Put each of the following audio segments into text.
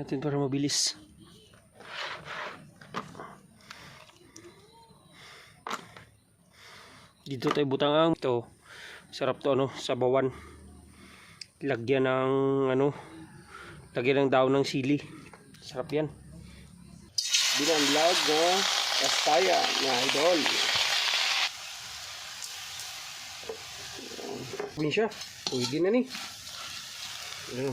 natin para mabilis. Dito tayo butangang ito. Sarap to ano, sabawan. Lagyan ng ano, lagyan ng daon ng sili. Sarap yan. Binanlag na kastaya na idol. Pwede siya. Pwede na ni. Ano?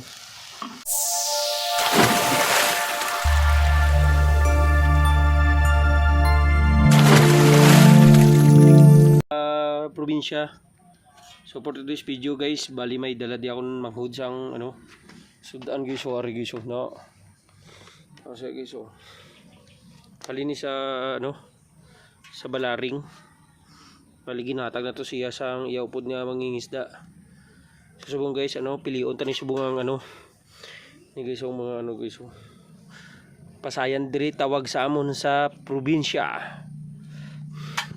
Probinsya. So for today's video guys, bali may dala di ako manghud sang ano. Sudaan guys, so ari guys, so, no. Kasi guys, so. Kalini sa ano sa balaring. Bali ginatag na to siya sang iyaupod nga mangingisda. So guys, ano, pilion tani subong ang ano. Ni guys, ang mga ano guys. Pasayan diri tawag sa amon sa probinsya.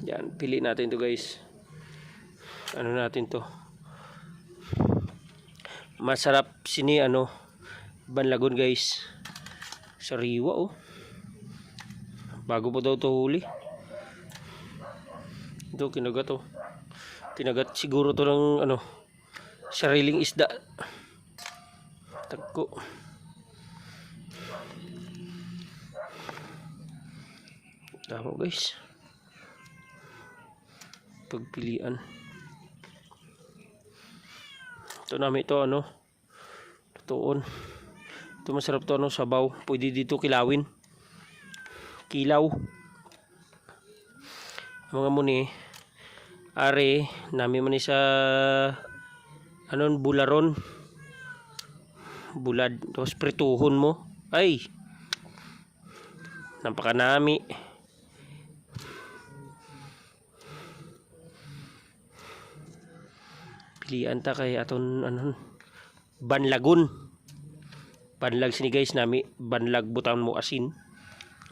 Yan, pili natin to guys. Ano natin to? Masarap sini ano, banlagon guys. Sariwa oh. Bago pa daw to huli. Ito kinagat oh. Kinagat siguro to ng ano, sariling isda. Tagko. Tama guys pagpilian. Ito namin ito ano. Tuon. Ito masarap to ano sabaw. Pwede dito kilawin. Kilaw. Mga muni. Are nami man sa anon bularon. Bulad. Tapos prituhon mo. Ay. Napakanami. Pilian ta kay aton anon banlagon banlag sini guys nami banlag butang mo asin.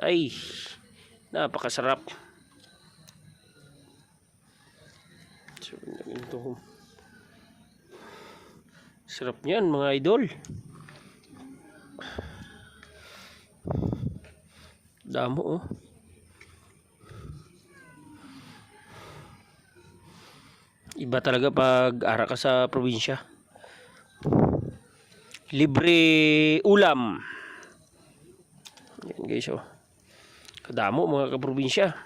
Ay napakasarap. So, ito sarap niyan mga idol. Damo oh Iba talaga pag ara ka sa probinsya. Libre ulam. Yan guys oh. Kadamo mga kaprobinsya.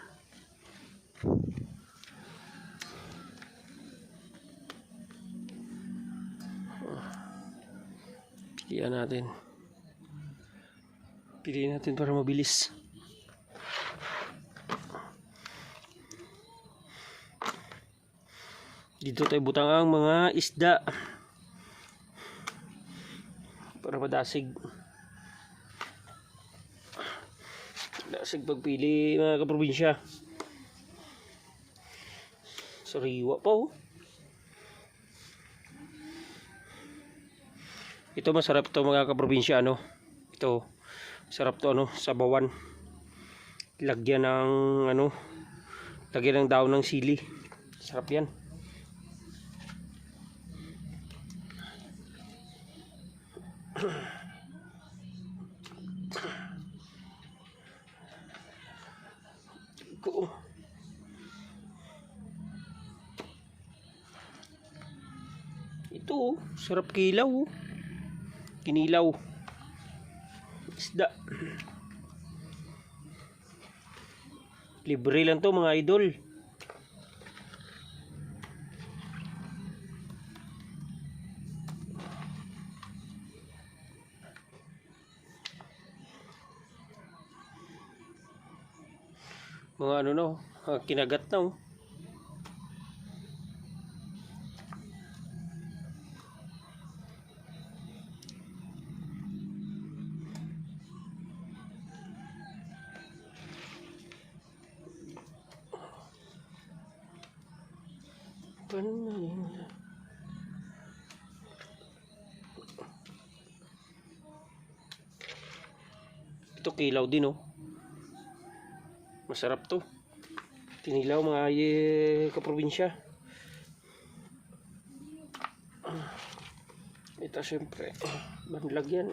Pilihan natin. Pilihan natin para mabilis. Dito tayo butang ang mga isda. Para madasig. Dasig pagpili mga kaprobinsya. Sariwa pa oh. Ito masarap to mga kaprobinsya ano. Ito sarap to ano sabawan. Lagyan ng ano lagyan ng daon ng sili. Sarap yan. Ito, sarap kilaw. oh. Kinilaw. Isda. Libre lang to mga idol. Mga ano na, ah, kinagat na oh. Ito kilaw din oh. Masarap to. Tinilaw mga eh, kaprobinsya. Ito syempre, banlag yan.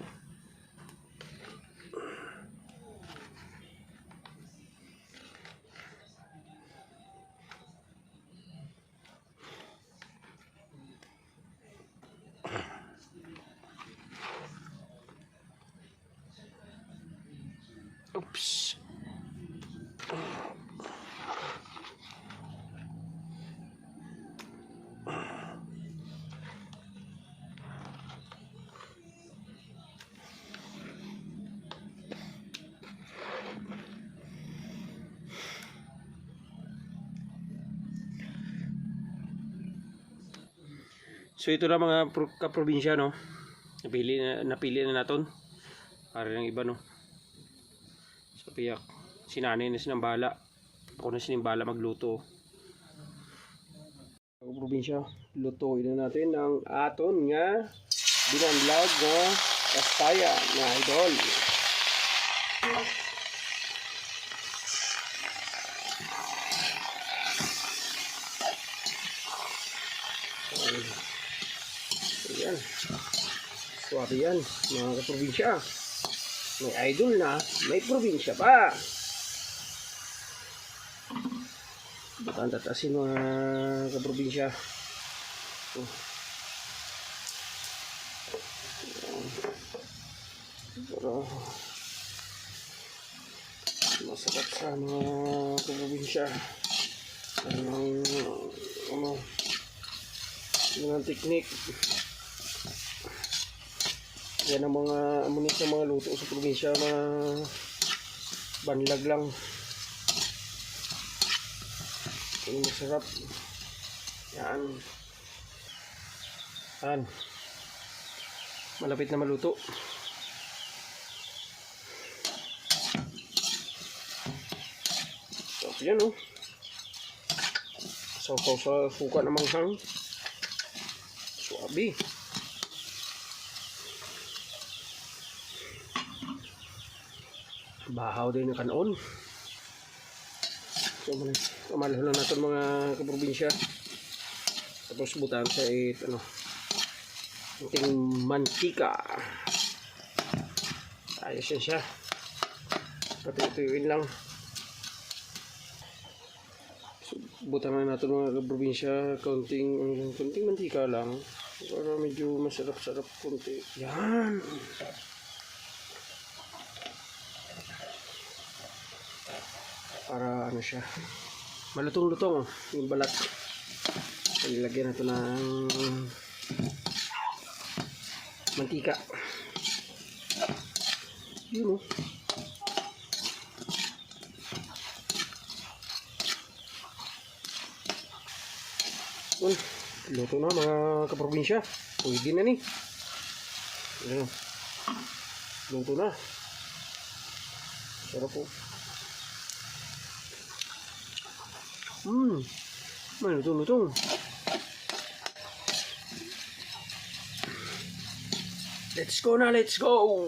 So ito na mga pro- kaprobinsya no. Napili na napili na naton. Para ng iba no. Sa piyak. Sinanay na sinambala. Ako na sinimbala magluto. Mga probinsya, lutuin na natin ang aton nga binanlag nga kastaya nga idol. Ayan. Suwabe yan, mga kaprobinsya. May idol na, may probinsya pa. Baka tatasin mga kaprobinsya. Oh. Pero, masarap sa mga kaprobinsya. Anong, ano, yun ang teknik. Yan ang mga amunit ng mga luto sa probinsya mga banlag lang. Yung masarap. Yan. Yan. Malapit na maluto. So, yan oh. Sausaw sa suka ng manghang. Suabi. Bahaw din ang kanon. So, man, kamalho na natin mga kaprobinsya. Tapos butan sa it, ano, ating mantika. Ayos yan siya. Patuyuin lang. So, butan na natin mga kaprobinsya. Kaunting, kaunting mantika lang. Para medyo masarap-sarap konti. Yan. Para ano siya malutong-lutong yung balat. Ilagyan natin ng mantika. Yun oh. Yun, luto na mga kaprobinsya. Pwede na ni. Ayan. luto na. Sarap po Hmm. May lutong-lutong. Let's go na, let's go!